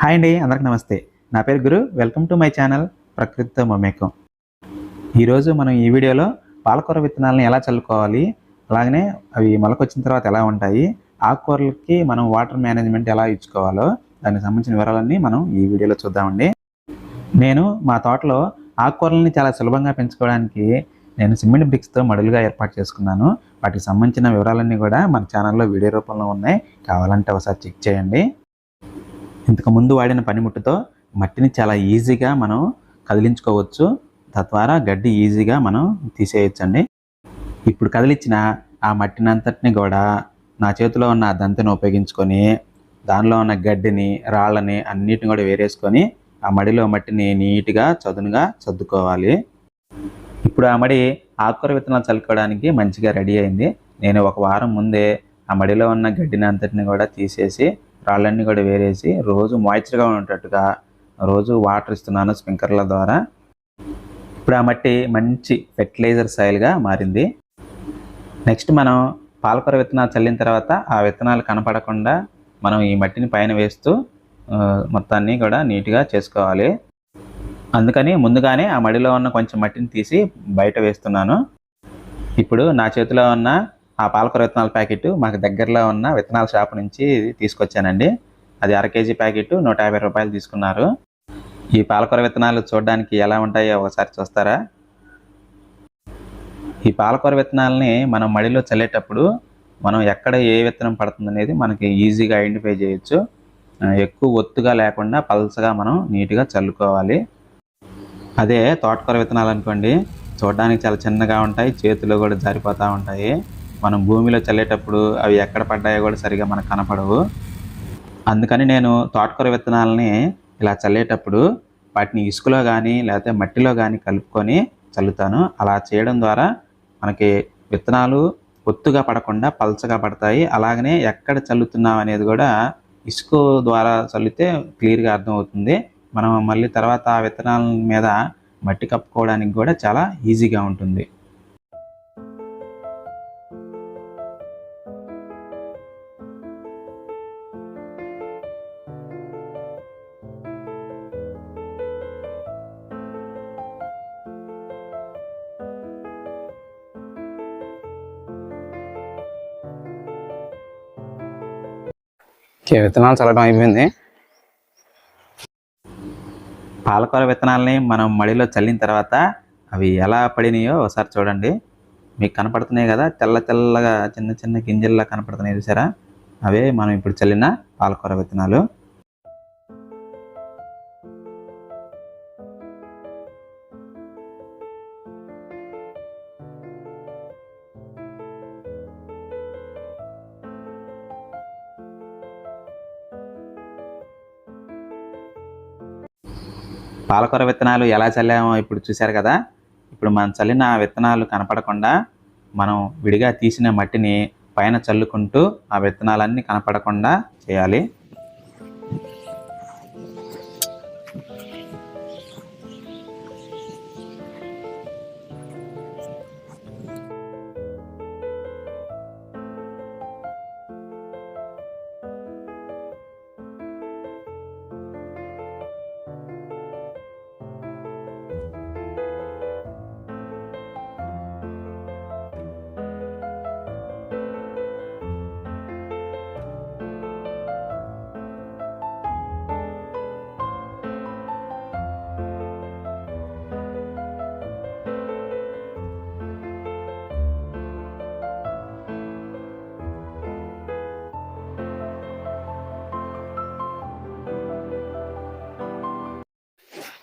Hi అండి అందరికి నమస్తే. నా పేరు Guru welcome to my channel ప్రకృతితో మమేకం. ఈరోజు మనం ఈ వీడియోలో పాలకూర విత్తనాలను ఎలా చల్లుకోవాలి అలాగనే అవి మొలకొచ్చిన తర్వాత ఎలా ఉంటాయి ఆకుకూరలకి మనం వాటర్ మేనేజ్మెంట్ ఎలా ఇచ్చుకోవాలో దానికి సంబంధించిన వివరాలన్నీ మనం ఈ వీడియోలో చూద్దామండి. నేను మా తోటలో ఆకుకూరలని చాలా సులభంగా పెంచుకోవడానికి నేను సిమెంట్ బ్రిక్స్తో మడులుగా ఏర్పాటు చేసుకున్నాను. వాటికి సంబంధించిన వివరాలన్నీ కూడా మన ఛానల్లో వీడియో రూపంలో ఉన్నాయి. కావాలంటే ఒకసారి చెక్ చేయండి. ఇంతకు ముందు వాడిన పనిముట్టుతో మట్టిని చాలా ఈజీగా మనం కదిలించుకోవచ్చు. తద్వారా గడ్డి ఈజీగా మనం తీసేయచ్చండి. ఇప్పుడు కదిలించిన ఆ మట్టిని అంతటిని కూడా నా చేతిలో ఉన్న దంతని ఉపయోగించుకొని దానిలో ఉన్న గడ్డిని రాళ్ళని అన్నిటిని కూడా వేరేసుకొని ఆ మడిలో మట్టిని నీట్గా చదునుగా చదువుకోవాలి ఇప్పుడు ఆ మడి ఆకుకూర విత్తనాలు చల్లుకోవడానికి మంచిగా రెడీ అయింది. నేను ఒక వారం ముందే ఆ మడిలో ఉన్న గడ్డిని అంతటిని కూడా తీసేసి రాళ్ళన్నీ కూడా వేరేసి రోజు మాయిశ్చర్గా ఉండేటట్టుగా రోజు వాటర్ ఇస్తున్నాను స్ప్రింకర్ల ద్వారా. ఇప్పుడు ఆ మట్టి మంచి ఫెర్టిలైజర్ సాయిల్గా మారింది. నెక్స్ట్ మనం పాలకూర విత్తనాలు చల్లిన తర్వాత ఆ విత్తనాలు కనపడకుండా మనం ఈ మట్టిని పైన వేస్తూ మొత్తాన్ని కూడా నీట్గా చేసుకోవాలి. అందుకని ముందుగానే ఆ మడిలో ఉన్న కొంచెం మట్టిని తీసి బయట వేస్తున్నాను. ఇప్పుడు నా చేతిలో ఉన్న ఆ పాలకూర విత్తనాల ప్యాకెట్ మాకు దగ్గరలో ఉన్న విత్తనాల షాప్ నుంచి తీసుకొచ్చానండి. అది అర కేజీ ప్యాకెట్ నూట యాభై రూపాయలు తీసుకున్నారు. ఈ పాలకూర విత్తనాలు చూడడానికి ఎలా ఉంటాయో ఒకసారి చూస్తారా? ఈ పాలకూర విత్తనాలని మనం మడిలో చల్లేటప్పుడు మనం ఎక్కడ ఏ విత్తనం పడుతుంది అనేది మనకి ఈజీగా ఐడెంటిఫై చేయొచ్చు. ఎక్కువ ఒత్తుగా లేకుండా పల్సగా మనం నీట్గా చల్లుకోవాలి. అదే తోటకూర విత్తనాలు అనుకోండి చూడడానికి చాలా చిన్నగా ఉంటాయి చేతిలో కూడా జారిపోతూ ఉంటాయి. మనం భూమిలో చల్లేటప్పుడు అవి ఎక్కడ పడ్డాయో కూడా సరిగా మనకు కనపడవు. అందుకని నేను తోటకూర విత్తనాలని ఇలా చల్లేటప్పుడు వాటిని ఇసుకలో కానీ లేకపోతే మట్టిలో కానీ కలుపుకొని చల్లుతాను. అలా చేయడం ద్వారా మనకి విత్తనాలు ఒత్తుగా పడకుండా పల్చగా పడతాయి. అలాగనే ఎక్కడ చల్లుతున్నాం అనేది కూడా ఇసుక ద్వారా చల్లితే క్లియర్గా అర్థమవుతుంది. మనం మళ్ళీ తర్వాత ఆ విత్తనాల మీద మట్టి కప్పుకోవడానికి కూడా చాలా ఈజీగా ఉంటుంది. ఓకే విత్తనాలు చల్లడం అయిపోయింది. పాలకూర విత్తనాలని మనం మడిలో చల్లిన తర్వాత అవి ఎలా పడినాయో ఒకసారి చూడండి. మీకు కనపడుతున్నాయి కదా తెల్ల తెల్లగా చిన్న చిన్న గింజల్లా కనపడుతున్నాయి చూసారా? అవే మనం ఇప్పుడు చల్లిన పాలకూర విత్తనాలు. పాలకూర విత్తనాలు ఎలా చల్లామో ఇప్పుడు చూశారు కదా. ఇప్పుడు మనం చల్లిన విత్తనాలు కనపడకుండా మనం విడిగా తీసిన మట్టిని పైన చల్లుకుంటూ ఆ విత్తనాలన్నీ కనపడకుండా చేయాలి.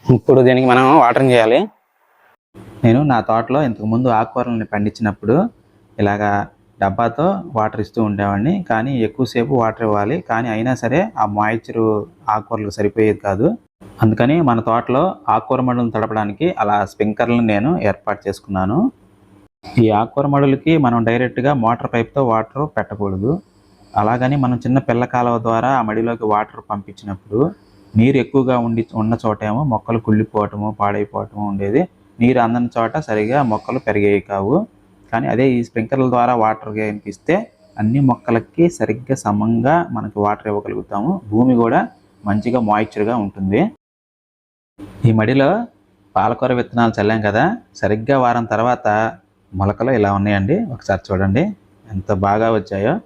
ఇప్పుడు దీనికి మనం వాటరింగ్ చేయాలి. నేను నా తోటలో ఇంతకుముందు ఆకుకూరలను పండించినప్పుడు ఇలాగా డబ్బాతో వాటర్ ఇస్తూ ఉండేవాడిని. కానీ ఎక్కువసేపు వాటర్ ఇవ్వాలి. కానీ అయినా సరే ఆ మాయిశ్చర్ ఆకుకూరలకు సరిపోయేది కాదు. అందుకని మన తోటలో ఆకుకూర మడులను తడపడానికి అలా స్ప్రింక్లర్లను నేను ఏర్పాటు చేసుకున్నాను. ఈ ఆకుకూర మడులకి మనం డైరెక్ట్గా మోటార్ పైప్తో వాటర్ పెట్టకూడదు. అలాగని మనం చిన్న పిల్ల కాలువ ద్వారా ఆ మడిలోకి వాటర్ పంపించినప్పుడు నీరు ఎక్కువగా ఉండి ఉన్న చోటేమో మొక్కలు కుళ్ళిపోవటము పాడైపోవటము ఉండేది. నీరు అందని చోట సరిగా మొక్కలు పెరిగేవి కావు. కానీ అదే ఈ స్ప్రింక్లర్ల ద్వారా వాటర్ కనిపిస్తే అన్ని మొక్కలకి సరిగ్గా సమంగా మనకి వాటర్ ఇవ్వగలుగుతాము. భూమి కూడా మంచిగా మాయిశ్చర్గా ఉంటుంది. ఈ మడిలో పాలకూర విత్తనాలు చల్లాం కదా. సరిగ్గా వారం తర్వాత మొలకలు ఇలా ఉన్నాయండి. ఒకసారి చూడండి. ఎంత బాగా వచ్చాయో.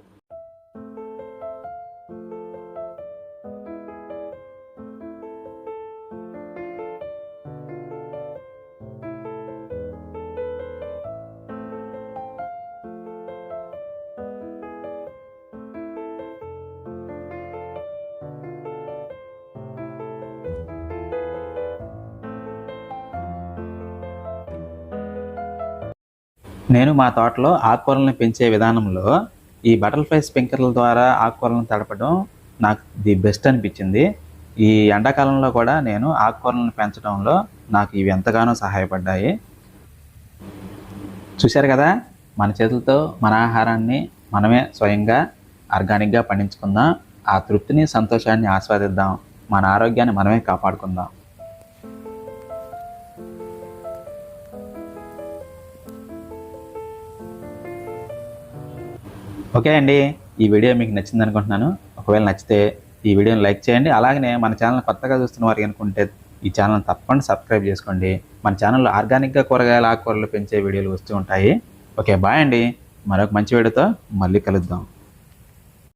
నేను మా తోటలో ఆకుకూరలను పెంచే విధానంలో ఈ బటర్ఫ్లై స్ప్రింకర్ల ద్వారా ఆకుకూరలను తడపడం నాకు ది బెస్ట్ అనిపించింది. ఈ ఎండాకాలంలో కూడా నేను ఆకుకూరలను పెంచడంలో నాకు ఇవి ఎంతగానో సహాయపడ్డాయి. చూశారు కదా? మన చేతులతో మన ఆహారాన్ని మనమే స్వయంగా ఆర్గానిక్గా పండించుకుందాం. ఆ తృప్తిని సంతోషాన్ని ఆస్వాదిద్దాం. మన ఆరోగ్యాన్ని మనమే కాపాడుకుందాం. ఓకే అండి. ఈ వీడియో మీకు నచ్చింది అనుకుంటున్నాను. ఒకవేళ నచ్చితే ఈ వీడియోని లైక్ చేయండి. అలాగనే మన ఛానల్ కొత్తగా చూస్తున్న వారు అనుకుంటే ఈ ఛానల్ తప్పకుండా సబ్స్క్రైబ్ చేసుకోండి. మన ఛానల్లో ఆర్గానిక్గా కూరగాయలు ఆకుకూరలు పెంచే వీడియోలు వస్తూ ఉంటాయి. ఓకే బాయ్ అండి. మరొక మంచి వీడియోతో మళ్ళీ కలుద్దాం.